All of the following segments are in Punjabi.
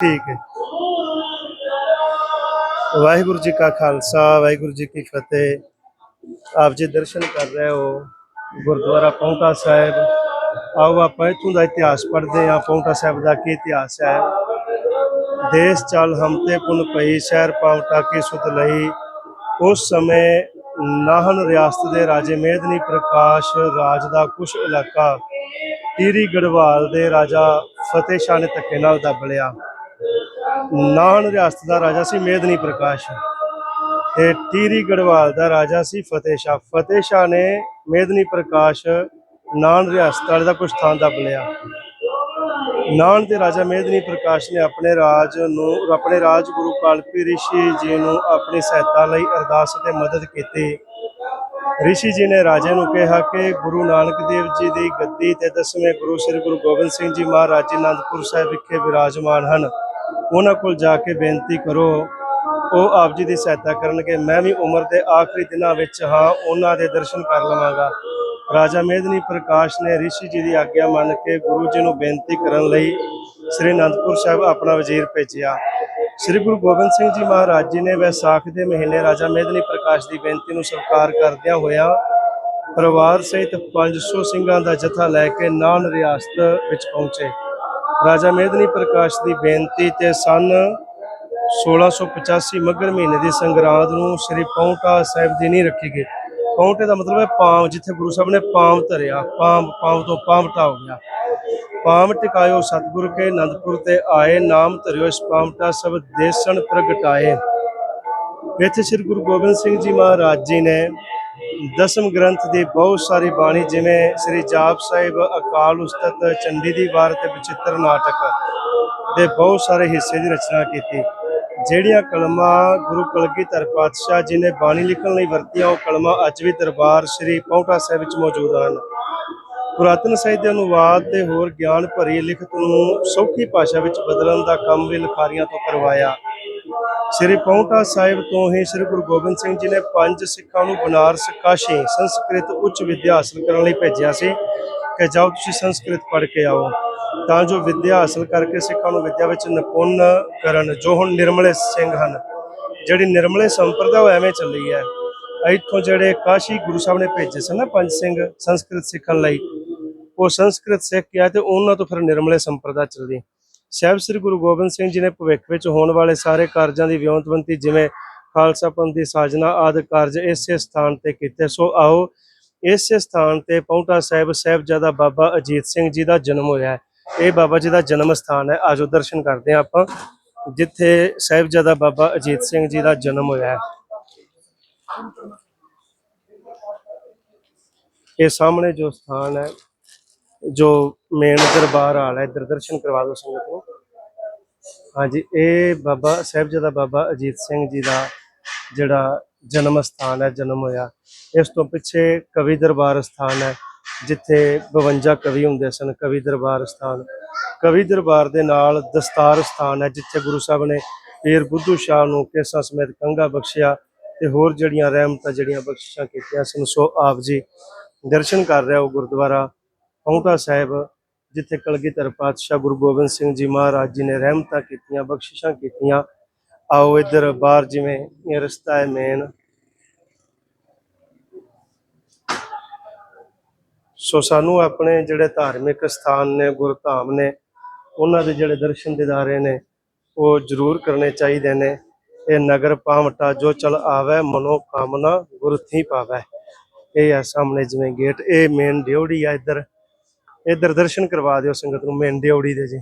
ਠੀਕ ਹੈ। ਵਾਹਿਗੁਰੂ ਜੀ ਕਾ ਖਾਲਸਾ, ਵਾਹਿਗੁਰੂ ਜੀ ਕੀ ਫਤਿਹ। ਆਪ ਜੀ ਦਰਸ਼ਨ ਕਰ ਰਹੇ ਹੋ ਗੁਰਦੁਆਰਾ ਪੌਂਟਾ ਸਾਹਿਬ। ਆਓ ਆਪਾਂ ਇੱਥੋਂ ਦਾ ਇਤਿਹਾਸ ਪੜ੍ਹਦੇ ਹਾਂ। ਪੌਂਟਾ ਸਾਹਿਬ ਦਾ ਕੀ ਇਤਿਹਾਸ ਹੈ? ਦੇਸ਼ ਚਲ ਹਮਤੇ ਪੁਨ ਪਈ, ਸ਼ਹਿਰ ਪਾਉਂਟਾ ਕੀ ਸੁਤ ਲਈ। ਉਸ ਸਮੇਂ ਨਾਹਨ ਰਿਆਸਤ ਦੇ ਰਾਜੇ ਮੇਦਨੀ ਪ੍ਰਕਾਸ਼ ਰਾਜ ਦਾ ਕੁਝ ਇਲਾਕਾ ਟੀਰੀ ਗੜਵਾਲ ਦੇ ਰਾਜਾ ਫਤਿਹ ਸ਼ਾਹ ਨੇ ਧੱਕੇ ਨਾਲ ਦੱਬ ਲਿਆ। ਨਾਨ ਰਿਆਸਤ ਦਾ ਰਾਜਾ ਸੀ, ਮੇਦਨੀ ਪ੍ਰਕਾਸ਼। ਤੇ ਟੀਰੀ ਗੜਵਾਲ ਦਾ ਰਾਜਾ ਸੀ, ਫਤਿਹ ਸ਼ਾਹ। ਫਤਿਹ ਸ਼ਾਹ ਨੇ ਮੇਦਨੀ ਪ੍ਰਕਾਸ਼ ਨਾਨ ਰਿਆਸਤ ਵਾਲੇ ਦਾ ਕੁਝ ਥਾਂ ਦੱਬ ਲਿਆ। ਨਾਨ ਦੇ ਰਾਜਾ ਮੇਦਨੀ ਪ੍ਰਕਾਸ਼ ਨੇ ਆਪਣੇ ਰਾਜ ਨੂੰ, ਆਪਣੇ ਰਾਜ ਗੁਰੂ ਕਾਲਪੀ ਰਿਸ਼ੀ ਜੀ ਨੂੰ ਆਪਣੀ ਸਹਾਇਤਾ ਲਈ ਅਰਦਾਸ ਅਤੇ ਮਦਦ ਕੀਤੀ। ਰਿਸ਼ੀ ਜੀ ਨੇ ਰਾਜੇ ਨੂੰ ਕਿਹਾ ਕਿ ਗੁਰੂ ਨਾਨਕ ਦੇਵ ਜੀ ਦੀ ਗੱਦੀ ਤੇ ਦਸਵੇਂ ਗੁਰੂ ਸ੍ਰੀ ਗੁਰੂ ਗੋਬਿੰਦ ਸਿੰਘ ਜੀ ਮਹਾਰਾਜ ਜੀ ਅਨੰਦਪੁਰ ਸਾਹਿਬ ਵਿਖੇ ਵਿਰਾਜਮਾਨ ਹਨ। ਉਹਨਾਂ ਕੋਲ ਜਾ ਕੇ ਬੇਨਤੀ ਕਰੋ, ਉਹ ਆਪ ਜੀ ਦੀ ਸਹਾਇਤਾ ਕਰਨਗੇ। ਮੈਂ ਵੀ ਉਮਰ ਦੇ ਆਖਰੀ ਦਿਨਾਂ ਵਿੱਚ ਹਾਂ, ਉਹਨਾਂ ਦੇ ਦਰਸ਼ਨ ਕਰ ਲਵਾਂਗਾ। ਰਾਜਾ ਮੇਦਨੀ ਪ੍ਰਕਾਸ਼ ਨੇ ਰਿਸ਼ੀ ਜੀ ਦੀ ਆਗਿਆ ਮੰਨ ਕੇ ਗੁਰੂ ਜੀ ਨੂੰ ਬੇਨਤੀ ਕਰਨ ਲਈ ਸ੍ਰੀ ਅਨੰਦਪੁਰ ਸਾਹਿਬ ਆਪਣਾ ਵਜ਼ੀਰ ਭੇਜਿਆ। ਸ੍ਰੀ ਗੁਰੂ ਗੋਬਿੰਦ ਸਿੰਘ ਜੀ ਮਹਾਰਾਜ ਜੀ ਨੇ ਵਿਸਾਖ ਦੇ ਮਹੀਨੇ ਰਾਜਾ ਮੇਦਨੀ ਪ੍ਰਕਾਸ਼ ਦੀ ਬੇਨਤੀ ਨੂੰ ਸਵੀਕਾਰ ਕਰਦਿਆਂ ਹੋਇਆ ਪਰਿਵਾਰ ਸਮੇਤ 500 ਸਿੰਘਾਂ ਦਾ ਜਥਾ ਲੈ ਕੇ ਨਾਨ ਰਿਆਸਤ ਵਿੱਚ ਪਹੁੰਚੇ। ਰਾਜਾ ਮੇਦਨੀ ਪ੍ਰਕਾਸ਼ ਦੀ ਬੇਨਤੀ ਤੇ ਸਨ 1685 ਮੱਘਰ ਮਹੀਨੇ ਦੀ ਸੰਗਰਾਂਦ ਨੂੰ ਸ੍ਰੀ ਪੌਂਟਾ ਸਾਹਿਬ ਦੀ ਨਹੀਂ ਰੱਖੀ ਗਈ। ਪੌਂਟੇ ਦਾ ਮਤਲਬ ਹੈ ਪਾਮ, ਜਿੱਥੇ ਗੁਰੂ ਸਾਹਿਬ ਨੇ ਪਾਮ ਧਰਿਆ। ਪਾਮ ਪਾਮ ਤੋਂ ਪਾਮਟਾ ਹੋ ਗਿਆ। ਪਾਮ ਟਿਕਾਇਓ ਸਤਿਗੁਰ ਕੇ ਅਨੰਦਪੁਰ ਤੇ ਆਏ, ਨਾਮ ਧਰਿਓ ਇਸ ਪਾਮਟਾ ਸਭ ਦੇਸਣ ਪ੍ਰਗਟਾਏ। ਇੱਥੇ ਸ੍ਰੀ ਗੁਰੂ ਗੋਬਿੰਦ ਸਿੰਘ ਜੀ ਮਹਾਰਾਜ ਜੀ ਨੇ ਦਸਮ ਗ੍ਰੰਥ ਦੀ ਬਹੁਤ ਸਾਰੀ ਬਾਣੀ ਜਿਵੇਂ ਸ੍ਰੀ ਜਾਪ ਸਾਹਿਬ, ਅਕਾਲ ਉਸਤਤ, ਚੰਡੀ ਦੀ ਵਾਰ ਤੇ ਬਚਿੱਤਰ ਨਾਟਕ ਦੇ ਬਹੁਤ ਸਾਰੇ ਹਿੱਸੇ ਦੀ ਰਚਨਾ ਕੀਤੀ। ਜਿਹੜੀਆਂ ਕਲਮਾਂ ਗੁਰੂ ਕਲਗੀਧਰ ਪਾਤਸ਼ਾਹ ਜੀ ਨੇ ਬਾਣੀ ਲਿਖਣ ਲਈ ਵਰਤੀਆਂ, ਉਹ ਕਲਮਾਂ ਅੱਜ ਵੀ ਦਰਬਾਰ ਸ੍ਰੀ ਪੌਂਟਾ ਸਾਹਿਬ ਵਿੱਚ ਮੌਜੂਦ ਹਨ। ਪੁਰਾਤਨ ਸਾਹਿਤ ਦੇ ਅਨੁਵਾਦ ਤੇ ਹੋਰ ਗਿਆਨ ਭਰੀ ਲਿਖਤ ਨੂੰ ਸੌਖੀ ਭਾਸ਼ਾ ਵਿੱਚ ਬਦਲਣ ਦਾ ਕੰਮ ਵੀ ਲਿਖਾਰੀਆਂ ਤੋਂ ਕਰਵਾਇਆ। ਸ੍ਰੀ ਪੌਂਟਾ ਸਾਹਿਬ ਤੋਂ ਹੀ ਸ੍ਰੀ ਗੁਰੂ ਗੋਬਿੰਦ ਸਿੰਘ ਜੀ ਨੇ ਪੰਜ ਸਿੱਖਾਂ ਨੂੰ ਬਨਾਰਸ ਕਾਸ਼ੀ ਸੰਸਕ੍ਰਿਤ ਉੱਚ ਵਿੱਦਿਆ ਹਾਸਲ ਕਰਨ ਲਈ ਭੇਜਿਆ ਸੀ ਕਿ ਜਾਓ ਤੁਸੀਂ ਸੰਸਕ੍ਰਿਤ ਪੜ੍ਹ ਕੇ ਆਓ। ਤਾਂ ਜੋ ਵਿੱਦਿਆ ਹਾਸਲ ਕਰਕੇ ਸਿੱਖਾਂ ਨੂੰ ਵਿੱਦਿਆ ਵਿੱਚ ਨਿਪੁੰਨ ਕਰਨ, ਜੋ ਹੁਣ ਨਿਰਮਲੇ ਸਿੰਘ ਹਨ, ਜਿਹੜੀ ਨਿਰਮਲੇ ਸੰਪਰਦਾ ਉਹ ਐਵੇਂ ਚੱਲੀ ਹੈ। ਇੱਥੋਂ ਜਿਹੜੇ ਕਾਸ਼ੀ ਗੁਰੂ ਸਾਹਿਬ ਨੇ ਭੇਜੇ ਸਨ ਨਾ ਪੰਜ ਸਿੰਘ ਸੰਸਕ੍ਰਿਤ ਸਿੱਖਣ ਲਈ, ਉਹ ਸੰਸਕ੍ਰਿਤ ਸਿੱਖ ਗਿਆ ਤੇ ਉਹਨਾਂ ਤੋਂ ਫਿਰ ਨਿਰਮਲੇ ਸੰਪਰਦਾ ਚੱਲਦੀ। ਸਾਹਿਬ ਸ੍ਰੀ ਗੁਰੂ ਗੋਬਿੰਦ ਸਿੰਘ ਜੀ ਨੇ ਭਵਿੱਖ ਵਿੱਚ ਹੋਣ ਵਾਲੇ ਸਾਰੇ ਕਾਰਜਾਂ ਦੀ ਵਿਉਂਤਬੰਦੀ ਜਿਵੇਂ ਖਾਲਸਾ ਪੰਥ ਦੀ ਸਾਜਨਾ ਆਦਿ ਕਾਰਜ ਇਸੇ ਸਥਾਨ ਤੇ ਕੀਤੇ। ਸੋ ਆਓ ਇਸੇ ਸਥਾਨ ਤੇ ਪੌਂਟਾ ਸਾਹਿਬ ਸਾਹਿਬਜ਼ਾਦਾ ਬਾਬਾ ਅਜੀਤ ਸਿੰਘ ਜੀ ਦਾ ਜਨਮ ਹੋਇਆ ਹੈ। ਇਹ ਬਾਬਾ ਜੀ ਦਾ ਜਨਮ ਸਥਾਨ ਹੈ। ਆਜੋ ਦਰਸ਼ਨ ਕਰਦੇ ਹਾਂ ਆਪਾਂ, ਜਿੱਥੇ ਸਾਹਿਬਜ਼ਾਦਾ ਬਾਬਾ ਅਜੀਤ ਸਿੰਘ ਜੀ ਦਾ ਜਨਮ ਹੋਇਆ ਹੈ। ਇਹ ਸਾਹਮਣੇ ਜੋ ਸਥਾਨ ਹੈ ਜੋ ਮੇਨ ਦਰਬਾਰ ਹਾਲ ਹੈ, ਇੱਧਰ ਦਰਸ਼ਨ ਕਰਵਾ ਦਿਓ ਸੰਗਤ ਨੂੰ। ਹਾਂਜੀ, ਇਹ ਬਾਬਾ ਸਾਹਿਬਜ਼ਾਦਾ ਬਾਬਾ ਅਜੀਤ ਸਿੰਘ ਜੀ ਦਾ ਜਿਹੜਾ ਜਨਮ ਸਥਾਨ ਹੈ, ਜਨਮ ਹੋਇਆ। ਇਸ ਤੋਂ ਪਿੱਛੇ ਕਵੀ ਦਰਬਾਰ ਸਥਾਨ ਹੈ, ਜਿੱਥੇ 52 ਕਵੀ ਹੁੰਦੇ ਸਨ, ਕਵੀ ਦਰਬਾਰ ਸਥਾਨ। ਕਵੀ ਦਰਬਾਰ ਦੇ ਨਾਲ ਦਸਤਾਰ ਸਥਾਨ ਹੈ, ਜਿੱਥੇ ਗੁਰੂ ਸਾਹਿਬ ਨੇ ਪੀਰ ਬੁੱਧੂ ਸ਼ਾਹ ਨੂੰ ਕੇਸਾਂ ਸਮੇਤ ਕੰਗਾ ਬਖਸ਼ਿਆ ਤੇ ਹੋਰ ਜਿਹੜੀਆਂ ਰਹਿਮਤਾਂ ਜਿਹੜੀਆਂ ਬਖਸ਼ਿਸ਼ਾਂ ਕੀਤੀਆਂ ਸਨ, ਸੋ ਆਪ ਜੀ ਦਰਸ਼ਨ ਕਰ ਰਿਹਾ ਉਹ ਗੁਰਦੁਆਰਾ। ਪੌਂਟਾ ਸਾਹਿਬ, ਜਿੱਥੇ ਕਲਗੀਧਰ ਪਾਤਸ਼ਾਹ ਗੁਰੂ ਗੋਬਿੰਦ ਸਿੰਘ ਜੀ ਮਹਾਰਾਜ ਜੀ ਨੇ ਰਹਿਮਤਾਂ ਕੀਤੀਆਂ, ਬਖਸ਼ਿਸ਼ਾਂ ਕੀਤੀਆਂ। ਆਓ ਇੱਧਰ ਬਾਹਰ ਜਿਵੇਂ ਇਹ ਰਸਤਾ ਹੈ ਮੇਨ ਸੋ ਸਾਨੂੰ ਆਪਣੇ ਜਿਹੜੇ ਧਾਰਮਿਕ ਸਥਾਨ ਨੇ, ਗੁਰਧਾਮ ਨੇ, ਉਹਨਾਂ ਦੇ ਜਿਹੜੇ ਦਰਸ਼ਨ ਦਿਦਾਰੇ ਨੇ, ਉਹ ਜ਼ਰੂਰ ਕਰਨੇ ਚਾਹੀਦੇ ਨੇ। ਇਹ ਨਗਰ ਪਾਵਟਾ ਜੋ ਚਲ ਆਵੇ ਮਨੋ ਕਾਮਨਾ ਗੁਰਥੀ ਪਾਵੇ। ਇਹ ਆ ਸਾਹਮਣੇ ਜਿਵੇਂ ਗੇਟ ਇਹ ਮੇਨ ਡਿਉੜੀ ਆ ਇੱਧਰ। ਇੱਧਰ ਦਰਸ਼ਨ ਕਰਵਾ ਦਿਓ ਸੰਗਤ ਨੂੰ, ਮੇਨ ਡਿਉੜੀ ਦੇ ਜੀ।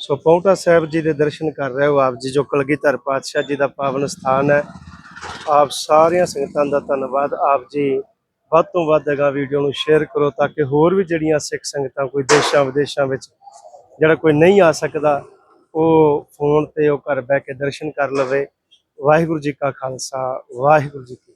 ਸੋ ਪੌਂਟਾ ਸਾਹਿਬ ਜੀ ਦੇ ਦਰਸ਼ਨ ਕਰ ਰਹੇ ਹੋ ਆਪ ਜੀ, ਜੋ ਕਲਗੀਧਰ ਪਾਤਸ਼ਾਹ ਜੀ ਦਾ ਪਾਵਨ ਸਥਾਨ ਹੈ। ਆਪ ਸਾਰੀਆਂ ਸੰਗਤਾਂ ਦਾ ਧੰਨਵਾਦ। ਆਪ ਜੀ ਵੱਧ ਤੋਂ ਵੱਧ ਅਗਾ ਵੀਡੀਓ ਨੂੰ ਸ਼ੇਅਰ ਕਰੋ, ਤਾਂ ਕਿ ਹੋਰ ਵੀ ਜਿਹੜੀਆਂ ਸਿੱਖ ਸੰਗਤਾਂ ਕੋਈ ਦੇਸ਼ਾਂ ਵਿਦੇਸ਼ਾਂ ਵਿੱਚ ਜਿਹੜਾ ਕੋਈ ਨਹੀਂ ਆ ਸਕਦਾ ਉਹ ਫੋਨ ਤੇ ਉਹ ਘਰ ਬਹਿ ਕੇ ਦਰਸ਼ਨ ਕਰ ਲਵੇ। ਵਾਹਿਗੁਰੂ ਜੀ ਕਾ ਖਾਲਸਾ, ਵਾਹਿਗੁਰੂ ਜੀ ਕੀ